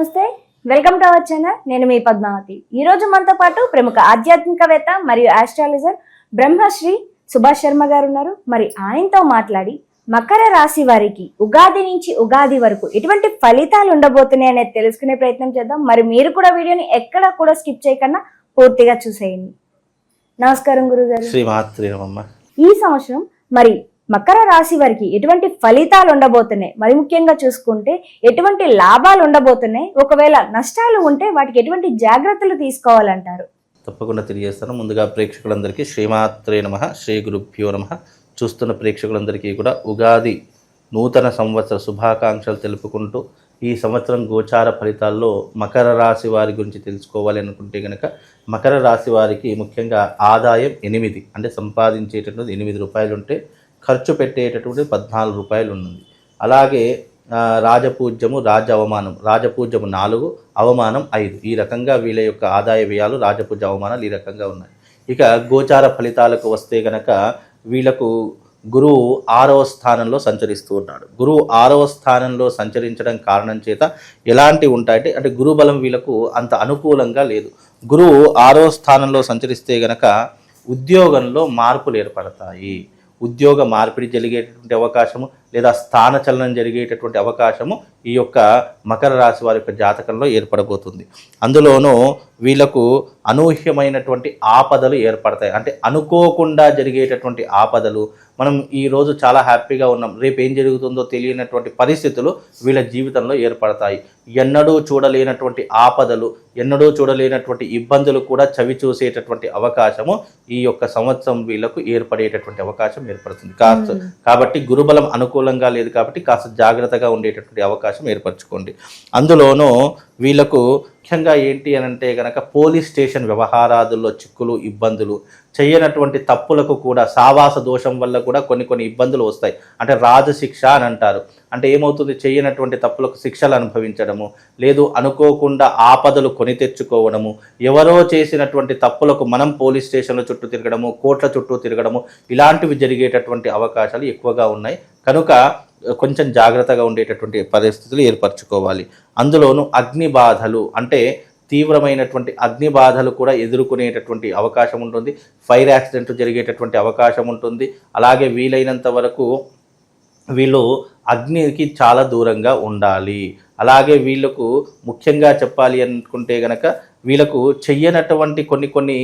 నమస్తే. Welcome to our channel నేను మీ పద్మావతి. ఈ రోజు మనతో పాటు ప్రముఖ ఆధ్యాత్మికవేత్త మరియు ఆస్ట్రాలజర్ బ్రహ్మశ్రీ సుభాష్ శర్మ గారు ఉన్నారు. మరి ఆయనతో మాట్లాడి మకర రాశి వారికి ఉగాది నుంచి ఉగాది వరకు ఎటువంటి ఫలితాలు ఉండబోతున్నాయి అనేది తెలుసుకునే ప్రయత్నం చేద్దాం. మరి మీరు కూడా వీడియోని ఎక్కడ కూడా స్కిప్ చేయకుండా పూర్తిగా చూసేయండి. నమస్కారం గురుగారు. నమమ్మ ఈ సంవత్సరం మరి మకర రాశి వారికి ఎటువంటి ఫలితాలు ఉండబోతున్నాయి? మరి ముఖ్యంగా చూసుకుంటే ఎటువంటి లాభాలు ఉండబోతున్నాయి? ఒకవేళ నష్టాలు ఉంటే వాటికి ఎటువంటి జాగ్రత్తలు తీసుకోవాలంటారు? తప్పకుండా తెలియజేస్తాను. ముందుగా ప్రేక్షకులందరికీ శ్రీమాత్రే నమ శ్రీ గురుభ్యో నమ. చూస్తున్న ప్రేక్షకులందరికీ కూడా ఉగాది నూతన సంవత్సర శుభాకాంక్షలు తెలుపుకుంటూ ఈ సంవత్సరం గోచార ఫలితాల్లో మకర రాశి వారి గురించి తెలుసుకోవాలి అనుకుంటే కనుక మకర రాశి వారికి ముఖ్యంగా ఆదాయం ఎనిమిది అంటే సంపాదించేటటువంటి ఎనిమిది రూపాయలు ఉంటే ఖర్చు పెట్టేటటువంటి పద్నాలుగు రూపాయలు ఉన్నది. అలాగే రాజపూజ్యము రాజ అవమానం రాజపూజ్యము నాలుగు అవమానం ఐదు. ఈ రకంగా వీళ్ళ యొక్క ఆదాయ వ్యయాలు రాజపూజ అవమానాలు ఈ రకంగా ఉన్నాయి. ఇక గోచార ఫలితాలకు వస్తే గనక వీళ్ళకు గురువు ఆరవ స్థానంలో సంచరిస్తూ ఉన్నాడు. గురువు ఆరవ స్థానంలో సంచరించడం కారణం చేత ఎలాంటి ఉంటాయంటే అంటే గురు బలం వీళ్ళకు అంత అనుకూలంగా లేదు. గురువు ఆరవ స్థానంలో సంచరిస్తే గనక ఉద్యోగంలో మార్పులు ఏర్పడతాయి. ఉద్యోగ మార్పిడి జరిగేటువంటి అవకాశము లేదా స్థాన చలనం జరిగేటటువంటి అవకాశము ఈ యొక్క మకర రాశి వారి యొక్క జాతకంలో ఏర్పడబోతుంది. అందులోనూ వీళ్ళకు అనూహ్యమైనటువంటి ఆపదలు ఏర్పడతాయి. అంటే అనుకోకుండా జరిగేటటువంటి ఆపదలు. మనం ఈ రోజు చాలా హ్యాపీగా ఉన్నాం. రేపు ఏం జరుగుతుందో తెలియనటువంటి పరిస్థితులు వీళ్ళ జీవితంలో ఏర్పడతాయి. ఎన్నడూ చూడలేనటువంటి ఆపదలు ఎన్నడూ చూడలేనటువంటి ఇబ్బందులు కూడా చవి చూసేటటువంటి అవకాశము ఈ యొక్క సంవత్సరం వీళ్ళకు ఏర్పడేటటువంటి అవకాశం ఏర్పడుతుంది. కాబట్టి గురుబలం అనుకూలంగా లేదు కాబట్టి కాస్త జాగ్రత్తగా ఉండేటటువంటి అవకాశం ఏర్పరచుకోండి. అందులోనూ వీళ్ళకు ముఖ్యంగా ఏంటి అని అంటే కనుక పోలీస్ స్టేషన్ వ్యవహారాదుల్లో చిక్కులు ఇబ్బందులు చేయనటువంటి తప్పులకు కూడా సావాస దోషం వల్ల కూడా కొన్ని కొన్ని ఇబ్బందులు వస్తాయి. అంటే రాజశిక్ష అని అంటారు. అంటే ఏమవుతుంది? చేయనటువంటి తప్పులకు శిక్షలు అనుభవించడము లేదు అనుకోకుండా ఆపదలు కొని తెచ్చుకోవడము ఎవరో చేసినటువంటి తప్పులకు మనం పోలీస్ స్టేషన్ల చుట్టూ తిరగడము కోర్టుల చుట్టూ తిరగడము ఇలాంటివి జరిగేటటువంటి అవకాశాలు ఎక్కువగా ఉన్నాయి. కనుక కొంచెం జాగ్రత్తగా ఉండేటటువంటి పరిస్థితులు ఏర్పరచుకోవాలి. అందులోనూ అగ్ని బాధలు అంటే తీవ్రమైనటువంటి అగ్ని బాధలు కూడా ఎదుర్కొనేటటువంటి అవకాశం ఉంటుంది. ఫైర్ యాక్సిడెంట్ జరిగేటటువంటి అవకాశం ఉంటుంది. అలాగే వీలైనంత వరకు వీళ్ళు అగ్నికి చాలా దూరంగా ఉండాలి. అలాగే వీళ్ళకు ముఖ్యంగా చెప్పాలి అనుకుంటే గనక వీళ్ళకు చెయ్యనటువంటి కొన్ని కొన్ని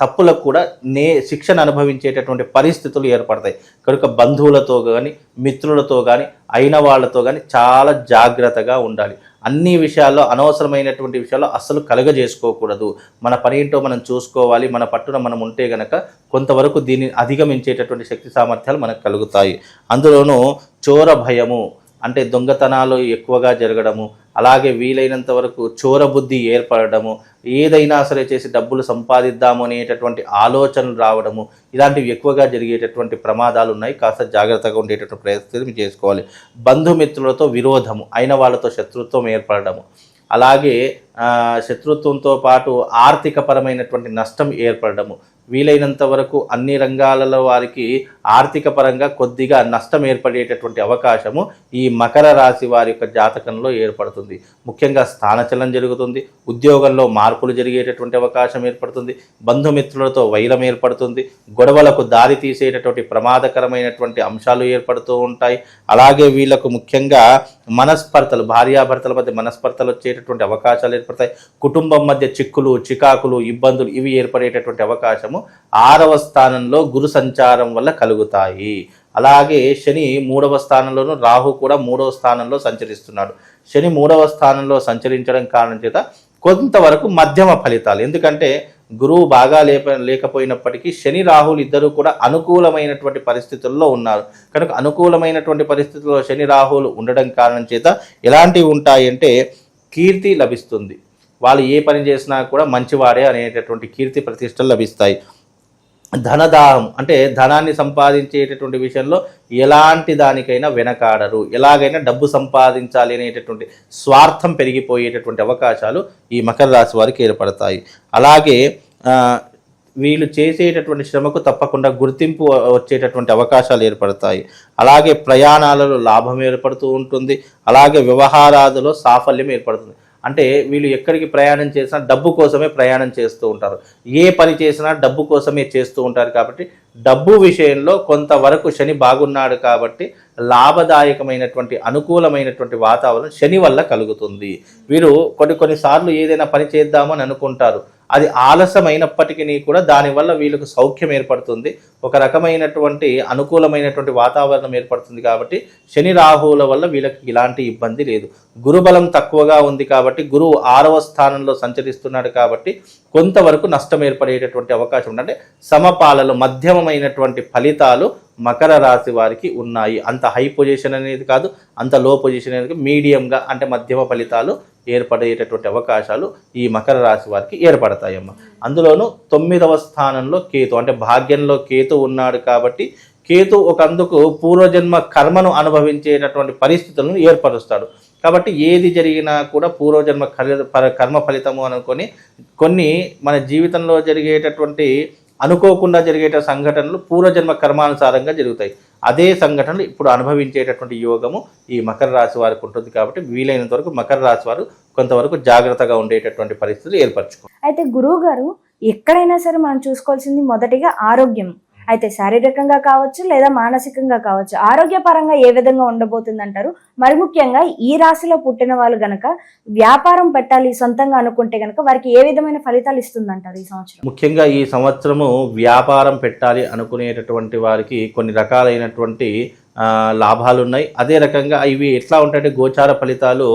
తప్పులకు కూడా నే శిక్షణ అనుభవించేటటువంటి పరిస్థితులు ఏర్పడతాయి. కనుక బంధువులతో కానీ మిత్రులతో కానీ అయిన వాళ్ళతో కానీ చాలా జాగ్రత్తగా ఉండాలి. అన్ని విషయాల్లో అనవసరమైనటువంటి విషయాల్లో అస్సలు కలగజేసుకోకూడదు. మన పని ఏంటో మనం చూసుకోవాలి. మన పట్టున మనం ఉంటే గనక కొంతవరకు దీన్ని అధిగమించేటటువంటి శక్తి సామర్థ్యాలు మనకు కలుగుతాయి. అందులోనూ చోర భయము అంటే దొంగతనాలు ఎక్కువగా జరగడము అలాగే వీలైనంత వరకు చోర బుద్ధి ఏర్పడము ఏదైనా సరే చేసి డబ్బులు సంపాదిద్దాము అనేటటువంటి ఆలోచనలు రావడము ఇలాంటివి ఎక్కువగా జరిగేటటువంటి ప్రమాదాలు ఉన్నాయి. కాస్త జాగ్రత్తగా ఉండేటటువంటి ప్రయత్నం మీరు చేసుకోవాలి. బంధుమిత్రులతో విరోధము అయిన వాళ్ళతో శత్రుత్వం ఏర్పడము. అలాగే శత్రుత్వంతో పాటు ఆర్థిక పరమైనటువంటి నష్టం ఏర్పడము. వీలైనంత వరకు అన్ని రంగాలలో వారికి ఆర్థిక పరంగా కొద్దిగా నష్టం ఏర్పడేటటువంటి అవకాశము ఈ మకర రాశి వారి యొక్క జాతకంలో ఏర్పడుతుంది. ముఖ్యంగా స్థానచలనం జరుగుతుంది. ఉద్యోగంలో మార్పులు జరిగేటటువంటి అవకాశం ఏర్పడుతుంది. బంధుమిత్రులతో వైరం ఏర్పడుతుంది. గొడవలకు దారి తీసేటటువంటి ప్రమాదకరమైనటువంటి అంశాలు ఏర్పడుతూ ఉంటాయి. అలాగే వీళ్ళకు ముఖ్యంగా మనస్పర్తలు భార్యాభర్తల మధ్య మనస్పర్తలు వచ్చేటటువంటి అవకాశాలు ఏర్పడతాయి. కుటుంబం మధ్య చిక్కులు చికాకులు ఇబ్బందులు ఇవి ఏర్పడేటటువంటి అవకాశము ఆరవ స్థానంలో గురు సంచారం వల్ల కలుగుతాయి. అలాగే శని మూడవ స్థానంలోను రాహు కూడా మూడవ స్థానంలో సంచరిస్తున్నాడు శని మూడవ స్థానంలో సంచరించడం కారణం చేత కొంతవరకు మధ్యమ ఫలితాలు. ఎందుకంటే గురువు బాగా లేప లేకపోయినప్పటికీ శని రాహులు ఇద్దరూ కూడా అనుకూలమైనటువంటి పరిస్థితుల్లో ఉన్నారు. కనుక అనుకూలమైనటువంటి పరిస్థితుల్లో శని రాహులు ఉండడం కారణం చేత ఎలాంటివి ఉంటాయంటే కీర్తి లభిస్తుంది. వాళ్ళు ఏ పని చేసినా కూడా మంచివాడే అనేటటువంటి కీర్తి ప్రతిష్టలు లభిస్తాయి. ధనదాహం అంటే ధనాన్ని సంపాదించేటటువంటి విషయంలో ఎలాంటి దానికైనా వెనకాడరు. ఎలాగైనా డబ్బు సంపాదించాలి అనేటటువంటి స్వార్థం పెరిగిపోయేటటువంటి అవకాశాలు ఈ మకర రాశి వారికి ఏర్పడతాయి. అలాగే వీళ్ళు చేసేటటువంటి శ్రమకు తప్పకుండా గుర్తింపు వచ్చేటటువంటి అవకాశాలు ఏర్పడతాయి. అలాగే ప్రయాణాలలో లాభం ఏర్పడుతూ ఉంటుంది. అలాగే వ్యవహారాదులో సాఫల్యం ఏర్పడుతుంది. అంటే వీళ్ళు ఎక్కడికి ప్రయాణం చేసినా డబ్బు కోసమే ప్రయాణం చేస్తూ ఉంటారు. ఏ పని చేసినా డబ్బు కోసమే చేస్తూ ఉంటారు కాబట్టి డబ్బు విషయంలో కొంతవరకు శని బాగున్నాడు కాబట్టి లాభదాయకమైనటువంటి అనుకూలమైనటువంటి వాతావరణం శని వల్ల కలుగుతుంది. వీరు కొన్ని కొన్నిసార్లు ఏదైనా పని చేద్దామని అనుకుంటారు. అది ఆలస్యమైనప్పటికీ కూడా దానివల్ల వీళ్ళకు సౌఖ్యం ఏర్పడుతుంది. ఒక రకమైనటువంటి అనుకూలమైనటువంటి వాతావరణం ఏర్పడుతుంది కాబట్టి శని రాహువుల వల్ల వీళ్ళకి ఇలాంటి ఇబ్బంది లేదు. గురుబలం తక్కువగా ఉంది కాబట్టి గురువు ఆరవ స్థానంలో సంచరిస్తున్నాడు కాబట్టి కొంతవరకు నష్టం ఏర్పడేటటువంటి అవకాశం ఉందంటే సమపాలలో మధ్యమమైనటువంటి ఫలితాలు మకర రాశి వారికి ఉన్నాయి. అంత హై పొజిషన్ అనేది కాదు అంత లో పొజిషన్ అనేది మీడియంగా అంటే మధ్యమ ఫలితాలు ఏర్పడేటటువంటి అవకాశాలు ఈ మకర రాశి వారికి ఏర్పడతాయమ్మ. అందులోనూ తొమ్మిదవ స్థానంలో కేతు అంటే భాగ్యంలో కేతు ఉన్నాడు కాబట్టి కేతు ఒకందుకు పూర్వజన్మ కర్మను అనుభవించేటటువంటి పరిస్థితులను ఏర్పరుస్తాడు. కాబట్టి ఏది జరిగినా కూడా పూర్వజన్మ కలి- ప- కర్మ ఫలితము అనుకొని కొన్ని మన జీవితంలో జరిగేటటువంటి అనుకోకుండా జరిగేట సంఘటనలు పూర్వజన్మ కర్మానుసారంగా జరుగుతాయి. అదే సంఘటనలు ఇప్పుడు అనుభవించేటటువంటి యోగము ఈ మకర రాశి వారికి ఉంటుంది కాబట్టి వీలైనంత వరకు మకర రాశి వారు కొంతవరకు జాగ్రత్తగా ఉండేటటువంటి పరిస్థితులు ఏర్పరచుకో అయితే గురువు గారు ఎక్కడైనా సరే మనం చూసుకోవాల్సింది మొదటిగా ఆరోగ్యం. అయితే శారీరకంగా కావచ్చు లేదా మానసికంగా కావచ్చు ఆరోగ్యపరంగా ఏ విధంగా ఉండబోతుంది అంటారు మరి ముఖ్యంగా ఈ రాశిలో పుట్టిన వాళ్ళు గనక వ్యాపారం పెట్టాలి సొంతంగా అనుకుంటే గనక వారికి ఏ విధమైన ఫలితాలు ఇస్తుందంటారు ఈ సంవత్సరం? ముఖ్యంగా ఈ సంవత్సరము వ్యాపారం పెట్టాలి అనుకునేటటువంటి వారికి కొన్ని రకాలైనటువంటి లాభాలు ఉన్నాయి అదే రకంగా ఇవి ఎట్లా ఉంటాయంటే గోచార ఫలితాలు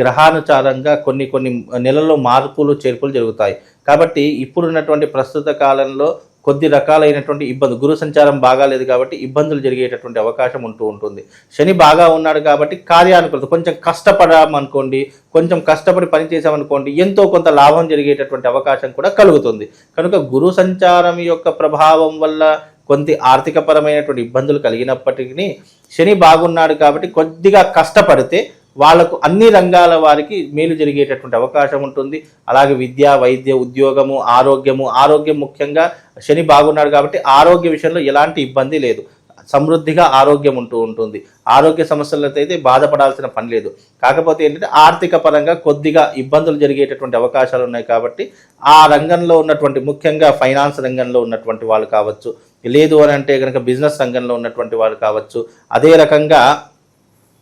గ్రహానుచారంగా కొన్ని కొన్ని నెలల్లో మార్పులు చేర్పులు జరుగుతాయి. కాబట్టి ఇప్పుడున్నటువంటి ప్రస్తుత కాలంలో కొద్ది రకాలైనటువంటి ఇబ్బంది. గురు సంచారం బాగాలేదు కాబట్టి ఇబ్బందులు జరిగేటటువంటి అవకాశం ఉంటూ ఉంటుంది. శని బాగా ఉన్నాడు కాబట్టి కార్యానుకూలత కొంచెం కష్టపడామనుకోండి కొంచెం కష్టపడి పని చేసామనుకోండి ఎంతో కొంత లాభం జరిగేటటువంటి అవకాశం కూడా కలుగుతుంది. కనుక గురు సంచారం యొక్క ప్రభావం వల్ల కొంత ఆర్థికపరమైనటువంటి ఇబ్బందులు కలిగినప్పటికీ శని బాగున్నాడు కాబట్టి కొద్దిగా కష్టపడితే వాళ్ళకు అన్ని రంగాల వారికి మేలు జరిగేటటువంటి అవకాశం ఉంటుంది. అలాగే విద్య వైద్య ఉద్యోగము ఆరోగ్యము ఆరోగ్యం ముఖ్యంగా శని బాగున్నాడు కాబట్టి ఆరోగ్య విషయంలో ఎలాంటి ఇబ్బంది లేదు. సమృద్ధిగా ఆరోగ్యం ఉంటూ ఉంటుంది. ఆరోగ్య సమస్యలతో అయితే బాధపడాల్సిన పని లేదు. కాకపోతే ఏంటంటే ఆర్థిక పరంగా కొద్దిగా ఇబ్బందులు జరిగేటటువంటి అవకాశాలు ఉన్నాయి కాబట్టి ఆ రంగంలో ఉన్నటువంటి ముఖ్యంగా ఫైనాన్స్ రంగంలో ఉన్నటువంటి వాళ్ళు కావచ్చు లేదు అని అంటే కనుక బిజినెస్ రంగంలో ఉన్నటువంటి వాళ్ళు కావచ్చు అదే రకంగా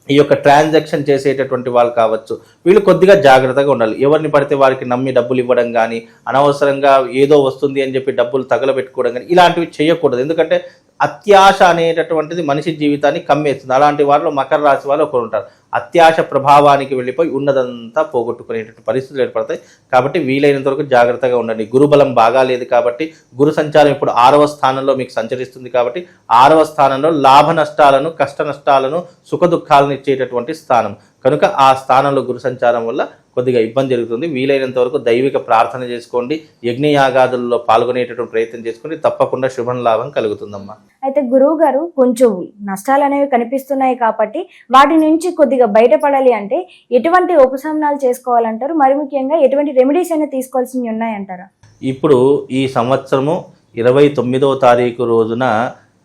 ఈ యొక్క ట్రాన్సాక్షన్ చేసేటటువంటి వాళ్ళు కావచ్చు వీళ్ళు కొద్దిగా జాగ్రత్తగా ఉండాలి. ఎవరిని పడితే వారికి నమ్మి డబ్బులు ఇవ్వడం కానీ అనవసరంగా ఏదో వస్తుంది అని చెప్పి డబ్బులు తగలబెట్టుకోవడం కానీ ఇలాంటివి చేయకూడదు. ఎందుకంటే అత్యాశ అనేటటువంటిది మనిషి జీవితాన్ని కమ్మేస్తుంది. అలాంటి వారిలో మకర రాశి వాళ్ళు ఒకరు ఉంటారు. అత్యాశ ప్రభావానికి వెళ్ళిపోయి ఉన్నదంతా పోగొట్టుకునేటువంటి పరిస్థితులు ఏర్పడతాయి. కాబట్టి వీలైనంత వరకు జాగ్రత్తగా ఉండండి. గురుబలం బాగా లేదు కాబట్టి గురు సంచారం ఇప్పుడు ఆరవ స్థానంలో మీకు సంచరిస్తుంది కాబట్టి ఆరవ స్థానంలో లాభ నష్టాలను కష్ట నష్టాలను సుఖ దుఃఖాలను ఇచ్చేటటువంటి స్థానం. కనుక ఆ స్థానంలో గురు సంచారం వల్ల కొద్దిగా ఇబ్బంది జరుగుతుంది. వీలైనంత వరకు దైవిక ప్రార్థన చేసుకోండి. యజ్ఞయాగాదుల్లో పాల్గొనేటటువంటి ప్రయత్నం చేసుకోండి. తప్పకుండా శుభం లాభం కలుగుతుందమ్మా. అయితే గురువు గారు కొంచెం నష్టాలు అనేవి కనిపిస్తున్నాయి కాబట్టి వాటి నుంచి కొద్దిగా బయటపడాలి అంటే ఎటువంటి ఉపశమనాలు చేసుకోవాలంటారు? మరి ముఖ్యంగా ఎటువంటి రెమెడీస్ అయినా తీసుకోవాల్సినవి ఉన్నాయంటారా? ఇప్పుడు ఈ సంవత్సరము ఇరవై తొమ్మిదవ తారీఖు రోజున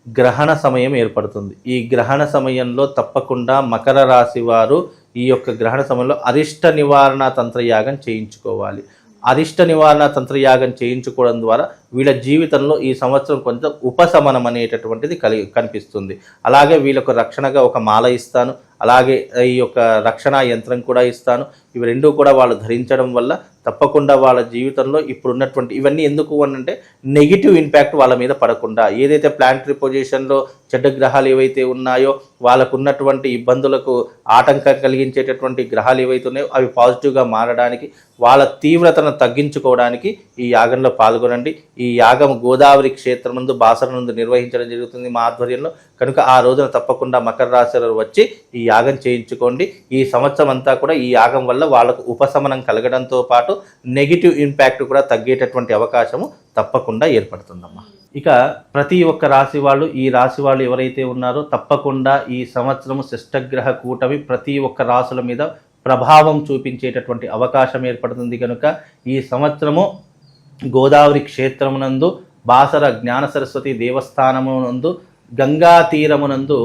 గ్రహణ సమయం ఏర్పడుతుంది. ఈ గ్రహణ సమయంలో తప్పకుండా మకర రాశి వారు ఈ యొక్క గ్రహణ సమయంలో అరిష్ట నివారణ తంత్రయాగం చేయించుకోవాలి. అరిష్ట నివారణ తంత్రయాగం చేయించుకోవడం ద్వారా వీళ్ళ జీవితంలో ఈ సంవత్సరం కొంత ఉపశమనం అనేటటువంటిది కలిగి కనిపిస్తుంది. అలాగే వీళ్ళకు రక్షణగా ఒక మాల ఇస్తాను. అలాగే ఈ యొక్క రక్షణ యంత్రం కూడా ఇస్తాను. ఇవి రెండు కూడా వాళ్ళు ధరించడం వల్ల తప్పకుండా వాళ్ళ జీవితంలో ఇప్పుడు ఉన్నటువంటి ఇవన్నీ ఎందుకు అనంటే నెగిటివ్ ఇంపాక్ట్ వాళ్ళ మీద పడకుండా. ఏదైతే ప్లాంటరీ పొజిషన్లో చెడ్డ గ్రహాలు ఏవైతే ఉన్నాయో వాళ్ళకు ఉన్నటువంటి ఇబ్బందులకు ఆటంకం కలిగించేటటువంటి గ్రహాలు ఏవైతే ఉన్నాయో అవి పాజిటివ్గా మారడానికి వాళ్ళ తీవ్రతను తగ్గించుకోవడానికి ఈ యాగంలో పాల్గొనండి. ఈ యాగం గోదావరి క్షేత్రం ముందు బాసర నందు నిర్వహించడం జరుగుతుంది మా ఆధ్వర్యంలో. కనుక ఆ రోజున తప్పకుండా మకర రాశి వచ్చి ఈ యాగం చేయించుకోండి. ఈ సంవత్సరం అంతా కూడా ఈ యాగం వల్ల వాళ్ళకు ఉపశమనం కలగడంతో పాటు నెగిటివ్ ఇంపాక్ట్ కూడా తగ్గేటటువంటి అవకాశము తప్పకుండా ఏర్పడుతుందమ్మా. ఇక ప్రతి ఒక్క రాశి వాళ్ళు ఈ రాశి వాళ్ళు ఎవరైతే ఉన్నారో తప్పకుండా ఈ సంవత్సరము శిష్టగ్రహ కూటమి ప్రతి ఒక్క రాశుల మీద ప్రభావం చూపించేటటువంటి అవకాశం ఏర్పడుతుంది కనుక ఈ సంవత్సరము గోదావరి క్షేత్రమునందు బాసర జ్ఞాన సరస్వతి దేవస్థానమునందు గంగా తీరమునందు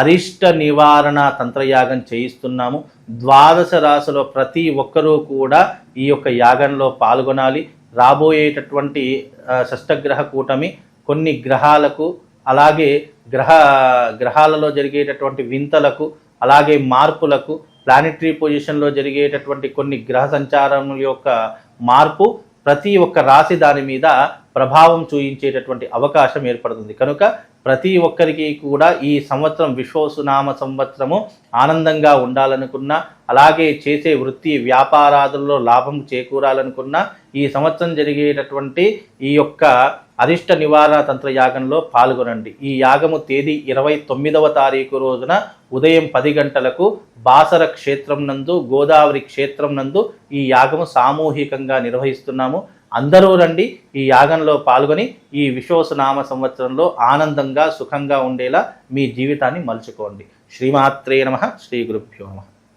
అరిష్ట నివారణ తంత్రయాగం చేయిస్తున్నాము. ద్వాదశ రాశిలో ప్రతి ఒక్కరూ కూడా ఈ యొక్క యాగంలో పాల్గొనాలి. రాబోయేటటువంటి షష్టగ్రహ కూటమి కొన్ని గ్రహాలకు అలాగే గ్రహ గ్రహాలలో జరిగేటటువంటి వింతలకు అలాగే మార్పులకు ప్లానెటరీ పొజిషన్లో జరిగేటటువంటి కొన్ని గ్రహ సంచారం యొక్క మార్పు ప్రతి ఒక్క రాశి దాని మీద ప్రభావం చూయించేటటువంటి అవకాశం ఏర్పడుతుంది. కనుక ప్రతి ఒక్కరికి కూడా ఈ సంవత్సరం విశ్వసునామ సంవత్సరము ఆనందంగా ఉండాలనుకున్నా అలాగే చేసే వృత్తి వ్యాపారాదుల్లో లాభం చేకూరాలనుకున్నా ఈ సంవత్సరం జరిగేటటువంటి ఈ యొక్క అరిష్ట నివారణ తంత్ర యాగంలో పాల్గొనండి. ఈ యాగము తేదీ ఇరవై తొమ్మిదవ తారీఖు రోజున ఉదయం పది గంటలకు బాసర క్షేత్రం నందు గోదావరి క్షేత్రం నందు ఈ యాగము సామూహికంగా నిర్వహిస్తున్నాము. అందరూ రండి ఈ యాగంలో పాల్గొని ఈ విశ్వసనామ సంవత్సరంలో ఆనందంగా సుఖంగా ఉండేలా మీ జీవితాన్ని మలుచుకోండి. శ్రీమాత్రే నమ శ్రీ గురుభ్యో నమ.